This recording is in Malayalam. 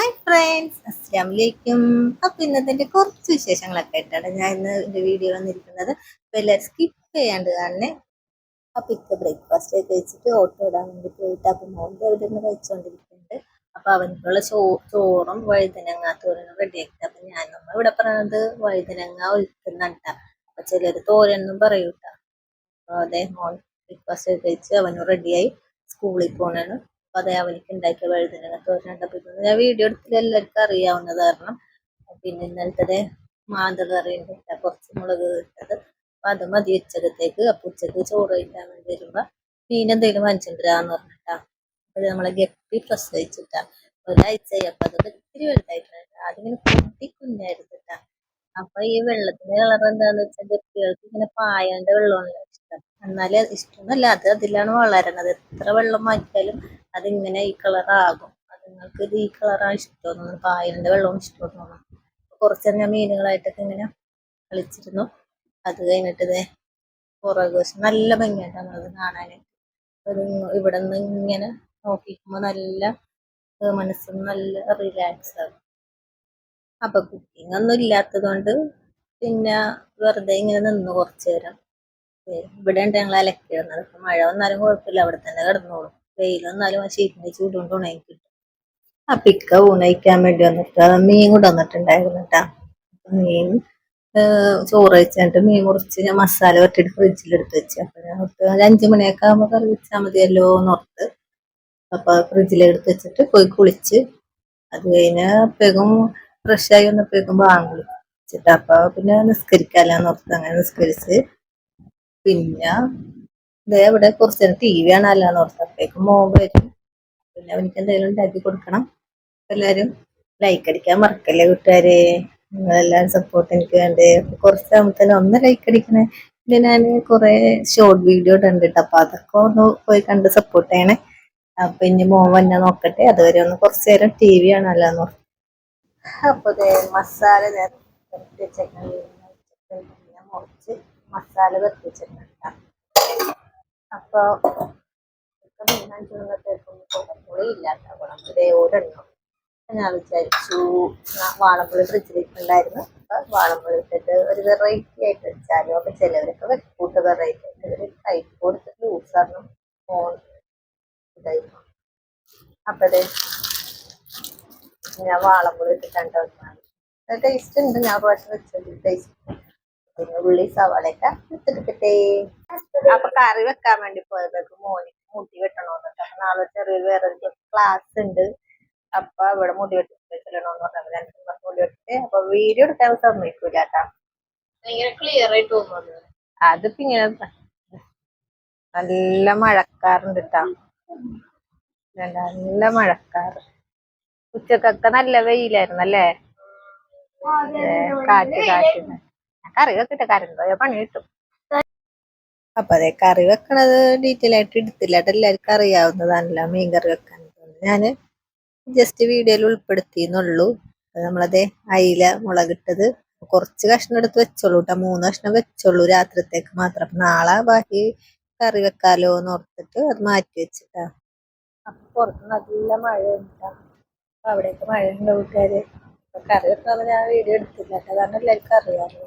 ഹായ് ഫ്രണ്ട്സ് അസ്സാം വലൈക്കും അപ്പൊ ഇന്നത്തെ കുറച്ച് വിശേഷങ്ങളൊക്കെ ആയിട്ടാണ് ഞാൻ ഇന്ന് എന്റെ വീഡിയോ വന്നിരിക്കുന്നത്. അപ്പൊ എല്ലാവരും സ്കിപ്പ് ചെയ്യാണ്ട് തന്നെ അപ്പൊ ഇക്ക ബ്രേക്ക്ഫാസ്റ്റ് ഒക്കെ കഴിച്ചിട്ട് ഓട്ടോ ഇടാൻ വേണ്ടി പോയിട്ട് അപ്പൊ മോന്റെ അവിടെ നിന്ന് കഴിച്ചുകൊണ്ടിരിക്കുന്നുണ്ട് അപ്പൊ അവനുള്ള ചോ ചോറും വഴുതനങ്ങ തോരനും റെഡിയാക്കി അപ്പൊ ഞാൻ നമ്മൾ ഇവിടെ പറയുന്നത് വഴുതനങ്ങ ഒഴിക്കുന്നുണ്ട അപ്പൊ ചിലര് തോരനും പറയൂട്ടോ. അപ്പോൾ അതെ മോൻ ബ്രേക്ക്ഫാസ്റ്റ് ഒക്കെ കഴിച്ച് അവനും റെഡിയായി സ്കൂളിൽ പോണാണ്. അപ്പൊ അതെ അവനിക്ക് ഉണ്ടാക്കിയ വഴുതനങ്ങ ഒരെണ്ണം ഇതൊന്നും ഞാൻ വീഡിയോ എടുത്തില്ല എല്ലാവർക്കും അറിയാവുന്നത് കാരണം. പിന്നെ ഇന്നലത്തെ മാന്തകറി കറി കുറച്ച് മുളക് ഇട്ടത്. അപ്പൊ അത് മതി ഉച്ചകത്തേക്ക് അപ്പൊ ഉച്ചയ്ക്ക് ചോറ് കഴിക്കാൻ വേണ്ടി വരുമ്പോ മീൻ എന്തെങ്കിലും വാങ്ങിച്ചിട്ടുണ്ടാന്ന് പറഞ്ഞിട്ടാ. അപ്പൊ നമ്മളെ ഗപ്പി പ്രസവിച്ചിട്ടാ ഒരാഴ്ചയായി. അപ്പൊ അതൊക്കെ ഒത്തിരി വലുതായിട്ടുണ്ട്. അതിങ്ങനെ കുട്ടി കുഞ്ഞായിരുന്നിട്ടാ അപ്പൊ ഈ വെള്ളത്തിന്റെ കളർ എന്താന്ന് വെച്ചാൽ ഗപ്പികൾക്ക് ഇങ്ങനെ പായന്റെ വെള്ളമാണല്ലോ. ഇഷ്ടം എന്നാൽ ഇഷ്ടമൊന്നുമല്ല. അത് അതിലാണ് വളരുന്നത് എത്ര വെള്ളം മാറ്റിയാലും അതിങ്ങനെ ഈ കളറാകും അത് നിങ്ങൾക്ക് ഇത് ഈ കളറാണ് ഇഷ്ടം തോന്നുന്നു. പായലിന്റെ വെള്ളവും ഇഷ്ടം തോന്നുന്നു. കുറച്ച് ഞാൻ മീനുകളായിട്ടൊക്കെ ഇങ്ങനെ കളിച്ചിരുന്നു. അത് കഴിഞ്ഞിട്ട് ഇതേ പുറകു വശം നല്ല ഭംഗിയായിട്ടാണ് അത് അത് ഇവിടെ നിന്ന് ഇങ്ങനെ നോക്കിക്കുമ്പോൾ നല്ല മനസ്സും നല്ല റിലാക്സ് ആകും അപ്പൊ കുക്കിംഗ് ഒന്നും ഇല്ലാത്തത് കൊണ്ട് പിന്നെ വെറുതെ ഇങ്ങനെ നിന്ന് കുറച്ചു നേരം ഇവിടെ ഉണ്ട് ഞങ്ങൾ അലക്കിയിടുന്നത് അപ്പൊ മഴ വന്നാലും കുഴപ്പമില്ല. അവിടെ തന്നെ കിടന്നോളും. വെയിൽ വന്നാലും ആ ഷീറ്റിന്റെ ചൂട് കൊണ്ട് ഉണങ്ങി അപ്പൊ ഇക്ക ഊണയിക്കാൻ വേണ്ടി വന്നിട്ട് മീൻ കൊണ്ട് വന്നിട്ടുണ്ടായിരുന്നു കേട്ടാ മീൻ ചോറ് വെച്ചിട്ട് മീൻ മുറിച്ച് ഞാൻ മസാല പറ്റിയിട്ട് ഫ്രിഡ്ജിൽ എടുത്ത് വെച്ചു. അപ്പൊ ഞാൻ ഒരു അഞ്ചു മണിയൊക്കെ ആകുമ്പോൾ കറി വെച്ചാൽ മതിയല്ലോ എന്നോർത്ത് അപ്പൊ ഫ്രിഡ്ജിൽ എടുത്ത് വെച്ചിട്ട് പോയി കുളിച്ച് അത് അപ്പോഴേക്കും ഫ്രഷായി വന്നപ്പോഴേക്കും വാങ്ങി വെച്ചിട്ട് അപ്പൊ പിന്നെ നിസ്കരിക്കാല്ലോ എന്നോർത്ത് അങ്ങനെ നിസ്കരിച്ച് പിന്നെ ഇതേ ഇവിടെ കുറച്ച് നേരം ടി വി കാണാല്ലാന്ന് ഓർത്ത് മോബ് വരും പിന്നെ അവനിക്ക് എന്തെങ്കിലും ഉണ്ടാക്കി കൊടുക്കണം. എല്ലാരും ലൈക്ക് അടിക്കാൻ മറക്കല്ലേ കൂട്ടുകാരെ? നിങ്ങളെല്ലാം സപ്പോർട്ട് എനിക്ക് വേണ്ടേ? കുറച്ചാകുമ്പോ തന്നെ ഒന്ന് ലൈക്ക് അടിക്കണേ. പിന്നെ ഞാൻ കുറെ ഷോർട്ട് വീഡിയോ കണ്ടിട്ട് ട്ടോ അപ്പൊ അതൊക്കെ ഒന്ന് പോയി കണ്ട് സപ്പോർട്ട് ചെയ്യണേ. അപ്പൊ ഇനി മോൻ വന്നെ നോക്കട്ടെ. അതുവരെ ഒന്ന് കുറച്ചു നേരം ടി വി കാണാല്ലാന്ന് ഓർത്തു. അപ്പൊ മസാല നേരം ചിക്കൻ മുറിച്ച് മസാല വെപ്പിച്ചിട്ടുണ്ട് വെച്ചിട്ടുണ്ട് അപ്പൊ ഇപ്പൊ മീൻ അഞ്ചുമണിത്തേക്കും കുളപ്പുളി ഇല്ലാത്ത കുളമ്പുളി ഒരെണ്ണം. അപ്പൊ ഞാൻ വിചാരിച്ചു ആ വാളപ്പുളി ഫ്രിഡ്ജിലിട്ടുണ്ടായിരുന്നു അപ്പൊ വാളപ്പുളി ഇട്ടിട്ട് ഒരു വെറൈറ്റി ആയിട്ട് വെച്ചാലോ? അപ്പൊ ചിലവരൊക്കെ വെക്കൂട്ട് വെറൈറ്റി ആയിട്ട്. ഒരു ടൈപ്പ് കൊടുത്തിട്ട് യൂസറിനും ഫോൺ ഇതായിരുന്നു. അപ്പൊ ദേ ഞാൻ വാളപ്പുളി ഇട്ടിട്ടാണ് ടേസ്റ്റ് ഉണ്ട്. ഞാൻ പ്രാവശ്യം വെച്ചത്. ടേസ്റ്റ് ഉള്ളി സവാളയൊക്കെ എടുത്തെടുത്തിട്ടേ അപ്പൊ കറി വെക്കാൻ വേണ്ടി പോയതൊക്കെ മോന്. മുടി വെട്ടണോന്നൊക്കെ അപ്പൊ നാളെ ചെറിയൊരു വേറെ ക്ലാസ് ഉണ്ട്. അപ്പൊ ഇവിടെ മുടി വെട്ടി പറഞ്ഞാൽ രണ്ട് മുടി വെട്ടിട്ട്. അപ്പൊ വീഡിയോ എടുക്കാൻ സമ്മതിക്കൂല കേട്ടാ ക്ലിയർ ആയിട്ട് തോന്നുന്നത് അതിപ്പോ ഇങ്ങനെ നല്ല മഴക്കാറുണ്ട് കേട്ടാ നല്ല മഴക്കാറ്. ഉച്ചക്കൊക്കെ നല്ല വെയിലായിരുന്നു അല്ലേ കാറ്റ് കാറ്റ്. കറി വെക്കട്ടെ കറണ്ട് പോയ പണി കിട്ടും. അപ്പൊ അതെ കറി വെക്കണത് ഡീറ്റെയിൽ ആയിട്ട് എടുത്തില്ല. എല്ലാവർക്കും അറിയാവുന്നതാണല്ലോ മീൻ കറി വെക്കാൻ. ഞാൻ ജസ്റ്റ് വീഡിയോയിൽ ഉൾപ്പെടുത്തിയെന്നുള്ളൂ. നമ്മളതെ അയില മുളകിട്ടത് കുറച്ച് കഷ്ണം എടുത്ത് വെച്ചോളൂ കേട്ടോ മൂന്ന് കഷ്ണം വെച്ചോളൂ. രാത്രിത്തേക്ക് മാത്രം. അപ്പൊ നാളെ ബാക്കി കറി വെക്കാലോ എന്ന് ഓർത്തിട്ട് അത് മാറ്റി വെച്ചിട്ടാ. അപ്പൊ പുറത്ത് നല്ല മഴ ഉണ്ടാ അപ്പൊ അവിടെയൊക്കെ മഴ ഉണ്ടാവും കറി വെക്കാൻ ഞാൻ വീഡിയോ എടുത്തില്ല കാരണം എല്ലാവർക്കും അറിയാമല്ലോ